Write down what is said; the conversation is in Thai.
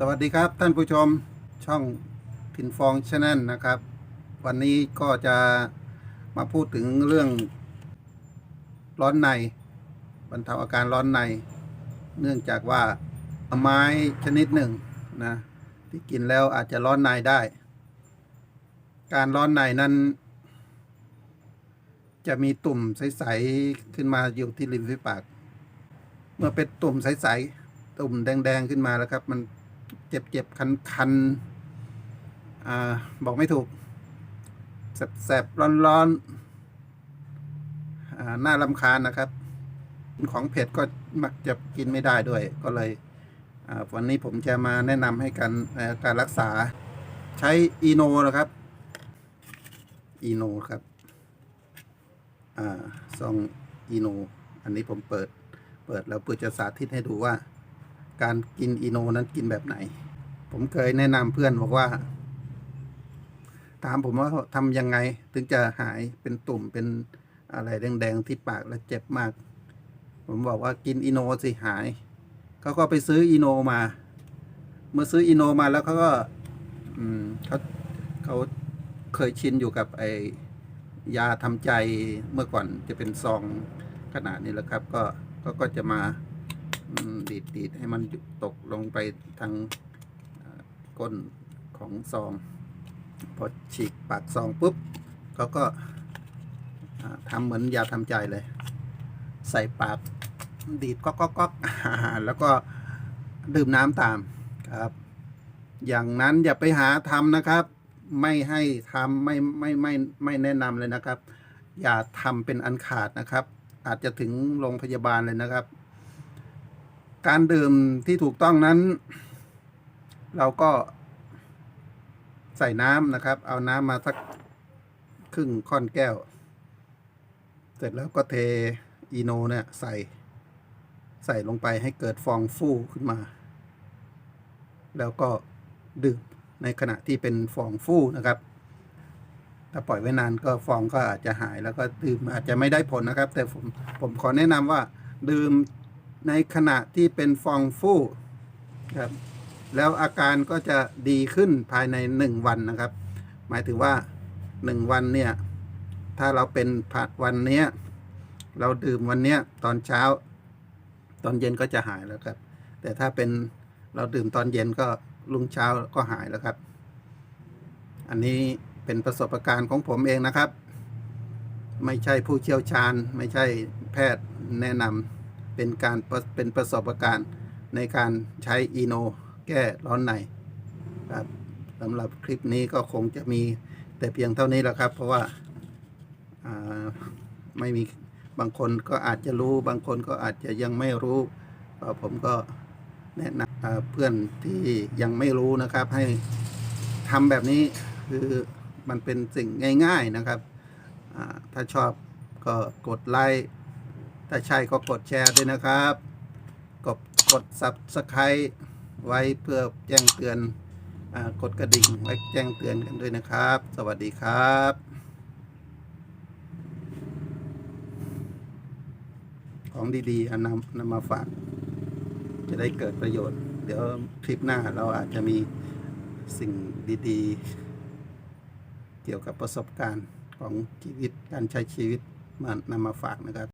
สวัสดีครับท่านผู้ชมช่องทินฟองชาแนลนะครับ วันนี้ก็จะมาพูดถึงเรื่องร้อนในบรรเทาอาการร้อนใน เนื่องจากว่าไม้ชนิดหนึ่งนะที่กินแล้วอาจจะร้อนในได้ การร้อนในนั้น จะมีตุ่มใสๆขึ้นมาอยู่ที่ริมฝีปาก เมื่อเป็นตุ่มใสๆตุ่มแดงๆขึ้นมาแล้วครับ มัน เจ็บๆคันๆอ่าบอกไม่ถูกแสบๆร้อนๆอ่าน่ารำคาญนะครับ ของเผ็ดก็มักจะกินไม่ได้ด้วย ก็เลยอ่าวันนี้ผมจะมาแนะนำให้การการรักษาใช้อีโนนะครับอีโนครับอ่าซองอีโน อันนี้ผมเปิดเปิดแล้วเพื่อจะสาธิตให้ดูว่า การกินอีโนนั้นกินแบบไหน ผมเคยแนะนำเพื่อนบอกว่า ถามผมว่าทำยังไงถึงจะหายเป็นตุ่มเป็นอะไรแดงๆที่ปากแล้วเจ็บมาก ผมบอกว่ากินอีโนสิหายเขาก็ไปซื้ออีโนมา เมื่อซื้ออีโนมาแล้วเขาก็เขาเขาเคยชินอยู่กับไอยาทำใจเมื่อก่อนจะเป็นซองขนาดนี้แล้วครับ ก็ก็ก็จะมา ดีดดีดให้มันตกลงไปทางก้นของซอง พอฉีกปากซองปุ๊บเขาก็ทำเหมือนยาทำใจเลย ใส่ปากดีดก๊อกก๊อกก๊อกแล้วก็ดื่มน้ำตามครับ อย่างนั้นอย่าไปหาทำนะครับ ไม่ให้ทำไม่ไม่ไม่ไม่แนะนำเลยนะครับ อย่าทำเป็นอันขาดนะครับ อาจจะถึงโรงพยาบาลเลยนะครับ การดื่มที่ถูกต้องนั้น เราก็ใส่น้ำนะครับ เอาน้ำมาสักครึ่งค่อนแก้ว เสร็จแล้วก็เทอีโนเนี่ยใส่ใส่ลงไปให้เกิดฟองฟูขึ้นมา แล้วก็ดื่มในขณะที่เป็นฟองฟูนะครับ ถ้าปล่อยไว้นานก็ฟองก็อาจจะหายแล้วก็ดื่มอาจจะไม่ได้ผลนะครับ แต่ผมผมขอแนะนำว่าดื่ม ในขณะที่เป็นฟองฟูครับแล้วอาการก็จะดีขึ้นภายในหนึ่งวันนะครับ หมายถึงว่าหนึ่งวันเนี่ย ถ้าเราเป็นผัดวันเนี้ย เราดื่มวันเนี้ยตอนเช้า ตอนเย็นก็จะหายแล้วครับ แต่ถ้าเป็นเราดื่มตอนเย็นก็รุ่งเช้าก็หายแล้วครับ อันนี้เป็นประสบการณ์ของผมเองนะครับ ไม่ใช่ผู้เชี่ยวชาญ ไม่ใช่แพทย์แนะนำ เป็นการเป็นประสบการณ์ในการใช้อีโนแก้ร้อนในครับสำหรับคลิปนี้ก็คงจะมีแต่เพียงเท่านี้แหละครับ เพราะว่าาไม่มีบางคนก็อาจจะรู้บางคนก็อาจจะยังไม่รู้ก็ผมก็แนะนำเพื่อนที่ยังไม่รู้นะครับ ให้ทำแบบนี้คือมันเป็นสิ่งง่าย ๆนะครับ ถ้าชอบก็กดไลค์ ถ้าใช่ก็กดแชร์ด้วยนะครับ กดกด subscribe ไว้เพื่อแจ้งเตือนอกดกระดิ่งไว้แจ้งเตือนกันด้วยนะครับ สวัสดีครับของดีๆนำนำมาฝาก จะได้เกิดประโยชน์ เดี๋ยวคลิปหน้าเราอาจจะมีสิ่งดีๆ เกี่ยวกับประสบการณ์ของชีวิตการใช้ชีวิตมานำมาฝากนะครับ